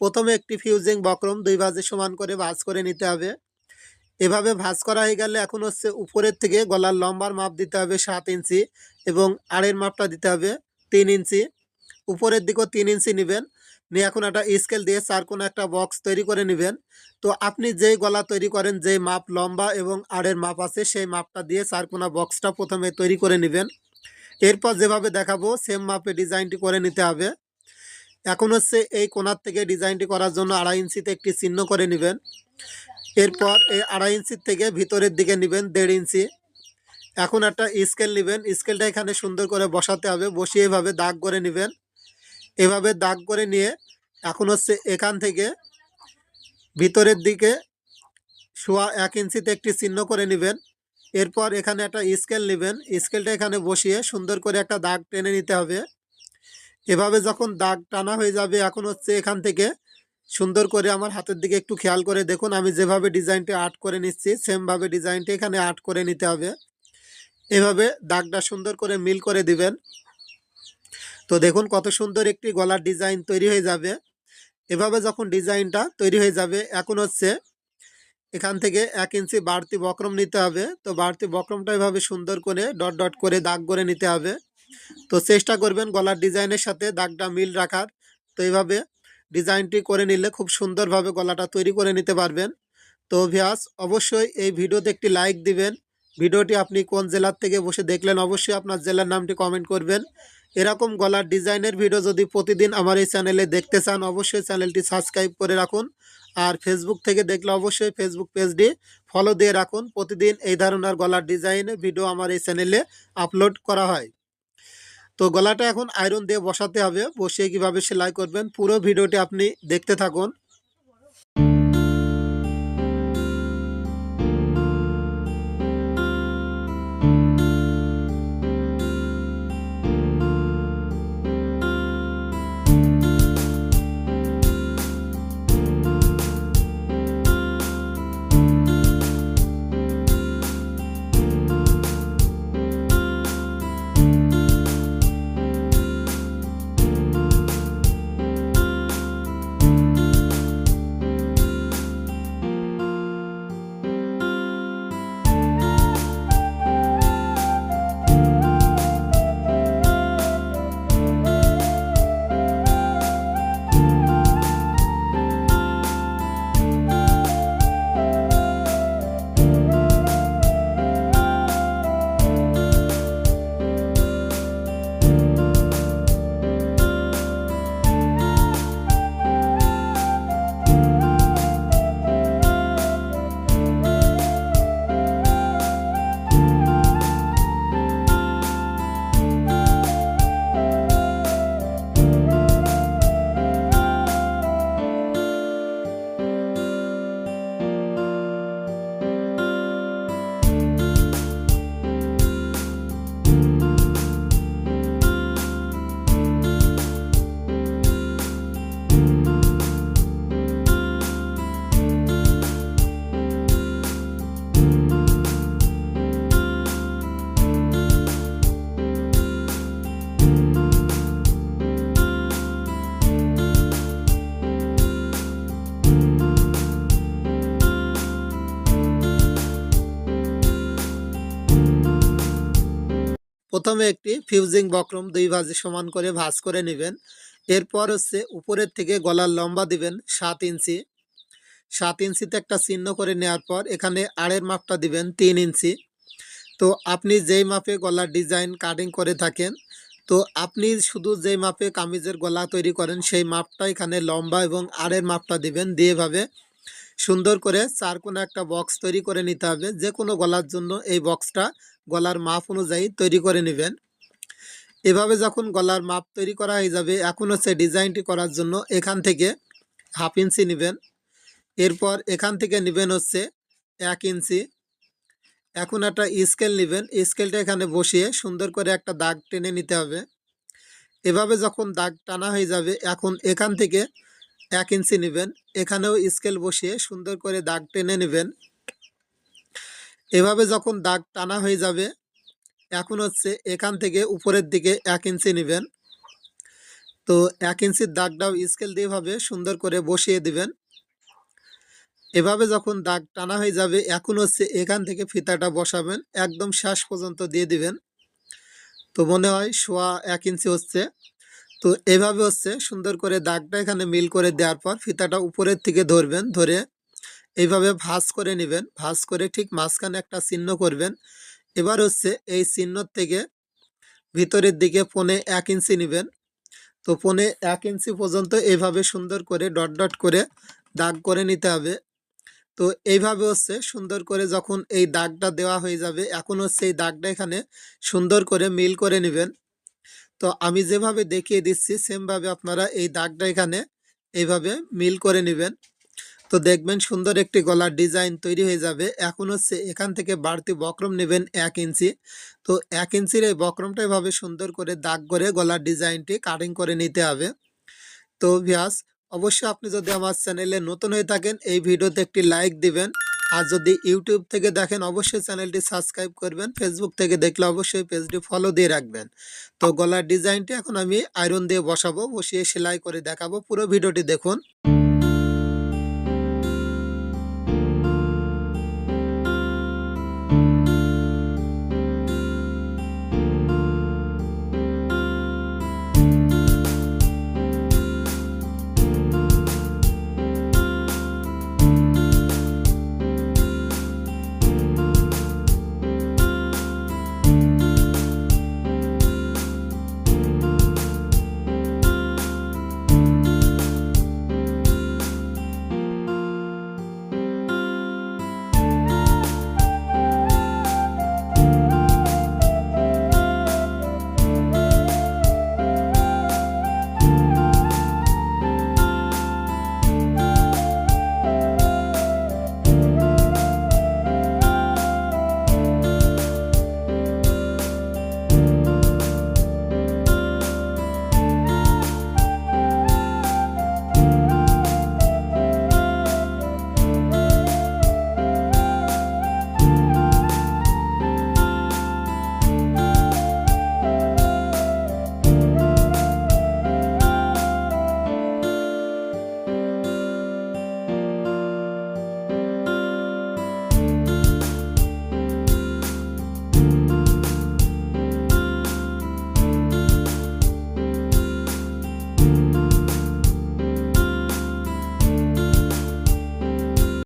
প্রথমে একটি ফিউজিং বক্রম দুই ভাঁজে সমান করে ভাঁজ করে নিতে হবে। এভাবে ভাঁজ করা হয়ে গেলে এখন হচ্ছে উপরের থেকে গলার লম্বার মাপ দিতে হবে সাত ইঞ্চি এবং আড়ের মাপটা দিতে হবে তিন ইঞ্চি। উপরের দিকেও তিন ইঞ্চি নেবেন। নিয়ে এখন একটা স্কেল দিয়ে চার কোনো একটা বক্স তৈরি করে নেবেন। তো আপনি যেই গলা তৈরি করেন, যেই মাপ লম্বা এবং আড়ের মাপ আছে সেই মাপটা দিয়ে চার চারকোনা বক্সটা প্রথমে তৈরি করে নেবেন। এরপর যেভাবে দেখাবো সেম মাপে ডিজাইনটি করে নিতে হবে। এখন হচ্ছে এই কোনার থেকে ডিজাইনটি করার জন্য আড়াই ইঞ্চিতে একটি চিহ্ন করে নেবেন। এরপর এই আড়াই ইঞ্চির থেকে ভিতরের দিকে নেবেন দেড় ইঞ্চি। এখন একটা স্কেল নেবেন। স্কেলটা এখানে সুন্দর করে বসাতে হবে। বসিয়ে এভাবে দাগ করে নেবেন। এভাবে দাগ করে নিয়ে এখন হচ্ছে এখান থেকে ভিতরের দিকে সোয়া এক ইঞ্চিতে একটি চিহ্ন করে নেবেন। এরপর এখানে একটা স্কেল নেবেন। স্কেলটা এখানে বসিয়ে সুন্দর করে একটা দাগ টেনে নিতে হবে। এভাবে যখন দাগ টানা হয়ে যাবে, এখন হচ্ছে এখান থেকে সুন্দর করে আমার হাতের দিকে একটু খেয়াল করে দেখুন, আমি যেভাবে ডিজাইনটি আর্ট করে নিচ্ছি, সেমভাবে ডিজাইনটি এখানে আর্ট করে নিতে হবে। এভাবে দাগটা সুন্দর করে মিল করে দিবেন। তো দেখুন কত সুন্দর একটি গলার ডিজাইন তৈরি হয়ে যাবে। এভাবে যখন ডিজাইনটা তৈরি হয়ে যাবে, এখন হচ্ছে এখান থেকে এক ইঞ্চি বাড়তি বক্রম নিতে হবে। তো বাড়তি বক্রমটা এভাবে সুন্দর করে ডট ডট করে দাগ করে নিতে হবে। তো চেষ্টা করবেন গলার ডিজাইনের সাথে দাগটা মিল রাখার। তো এইভাবে ডিজাইনটি করে নিলে খুব সুন্দরভাবে গলাটা তৈরি করে নিতে পারবেন। তো ভিয়াস অবশ্যই এই ভিডিওতে একটি লাইক দিবেন। ভিডিওটি আপনি কোন জেলার থেকে বসে দেখলেন অবশ্যই আপনার জেলার নামটি কমেন্ট করবেন। এরকম গলার ডিজাইনের ভিডিও যদি প্রতিদিন আমার এই চ্যানেলে দেখতে চান, অবশ্যই চ্যানেলটি সাবস্ক্রাইব করে রাখুন। আর ফেসবুক থেকে দেখলে অবশ্যই ফেসবুক পেজটি ফলো দিয়ে রাখুন। প্রতিদিন এই ধরনের গলার ডিজাইনের ভিডিও আমার এই চ্যানেলে আপলোড করা হয়। তো গলাটা এখন আয়রন দিয়ে বসাতে হবে। বসিয়ে কীভাবে সেলাই করবেন, পুরো ভিডিওটি আপনি দেখতে থাকুন। প্রথমে একটি ফিউজিং বক্রম দুই ভাজে সমান করে ভাজ করে নেবেন। এরপর হচ্ছে উপরের থেকে গলার লম্বা দিবেন সাত ইঞ্চি। সাত ইঞ্চিতে একটা চিহ্ন করে নেওয়ার পর এখানে আড়ের মাপটা দিবেন তিন ইঞ্চি। তো আপনি যেই মাপে গলার ডিজাইন কাটিং করে থাকেন, তো আপনি শুধু যেই মাপে কামিজের গলা তৈরি করেন, সেই মাপটা এখানে লম্বা এবং আড়ের মাপটা দিবেন। দিয়ে ভাবে সুন্দর করে চার কোনো একটা বক্স তৈরি করে নিতে হবে। যে কোনো গলার জন্য এই বক্সটা গলার মাপ অনুযায়ী তৈরি করে নেবেন। এভাবে যখন গলার মাপ তৈরি করা হয়ে যাবে, এখন হচ্ছে ডিজাইনটি করার জন্য এখান থেকে হাফ ইঞ্চি নেবেন। এরপর এখান থেকে নেবেন হচ্ছে এক ইঞ্চি। এখন একটা স্কেল নেবেন। স্কেলটা এখানে বসিয়ে সুন্দর করে একটা দাগ টেনে নিতে হবে। এভাবে যখন দাগ টানা হয়ে যাবে, এখন এখান থেকে এক ইঞ্চি নেবেন। এখানেও স্কেল বসিয়ে সুন্দর করে দাগ টেনে নেবেন। এভাবে যখন দাগ টানা হয়ে যাবে, এখন হচ্ছে এখান থেকে উপরের দিকে এক ইঞ্চি নেবেন। তো এক ইঞ্চির দাগটাও স্কেল দিয়ে ভাবে সুন্দর করে বসিয়ে দিবেন। এভাবে যখন দাগ টানা হয়ে যাবে, এখন হচ্ছে এখান থেকে ফিতাটা বসাবেন, একদম শেষ পর্যন্ত দিয়ে দিবেন। তো মনে হয় শোয়া এক ইঞ্চি হচ্ছে। তো এভাবে হচ্ছে সুন্দর করে দাগটা এখানে মিল করে দেওয়ার পর ফিতাটা উপরের থেকে ধরবেন, ধরে এইভাবে ভাঁজ করে নেবেন। ভাঁজ করে ঠিক মাঝখানে একটা চিহ্ন করবেন। এবার হচ্ছে এই চিহ্ন থেকে ভিতরের দিকে পনে এক ইঞ্চি নেবেন। তো পনে এক ইঞ্চি পর্যন্ত এইভাবে সুন্দর করে ডট ডট করে দাগ করে নিতে হবে। তো এইভাবে হচ্ছে সুন্দর করে যখন এই দাগটা দেওয়া হয়ে যাবে, এখন হচ্ছে এই দাগটা এখানে সুন্দর করে মিল করে নেবেন। তো আমি যেভাবে দেখিয়ে দিচ্ছি, সেমভাবে আপনারা এই দাগটা এখানে এইভাবে মিল করে নেবেন। তো দেখবেন সুন্দর একটি গলার ডিজাইন তৈরি হয়ে যাবে। এখন হচ্ছে এখান থেকে বাড়তি বক্রম নেবেন এক ইঞ্চি। তো এক ইঞ্চির এই বক্রমটা এভাবে সুন্দর করে দাগ করে গলার ডিজাইনটি কাটিং করে নিতে হবে। তো ভিয়াস অবশ্যই আপনি যদি আমার চ্যানেলে নতুন হয়ে থাকেন, এই ভিডিওতে একটি লাইক দিবেন। আর যদি ইউটিউব থেকে দেখেন, অবশ্যই চ্যানেলটি সাবস্ক্রাইব করবেন। ফেসবুক থেকে দেখলে অবশ্যই পেজটি ফলো দিয়ে রাখবেন। তো গলার ডিজাইনটি এখন আমি আয়রন দিয়ে বসাবো, বসিয়ে সেলাই করে দেখাবো। পুরো ভিডিওটি দেখুন।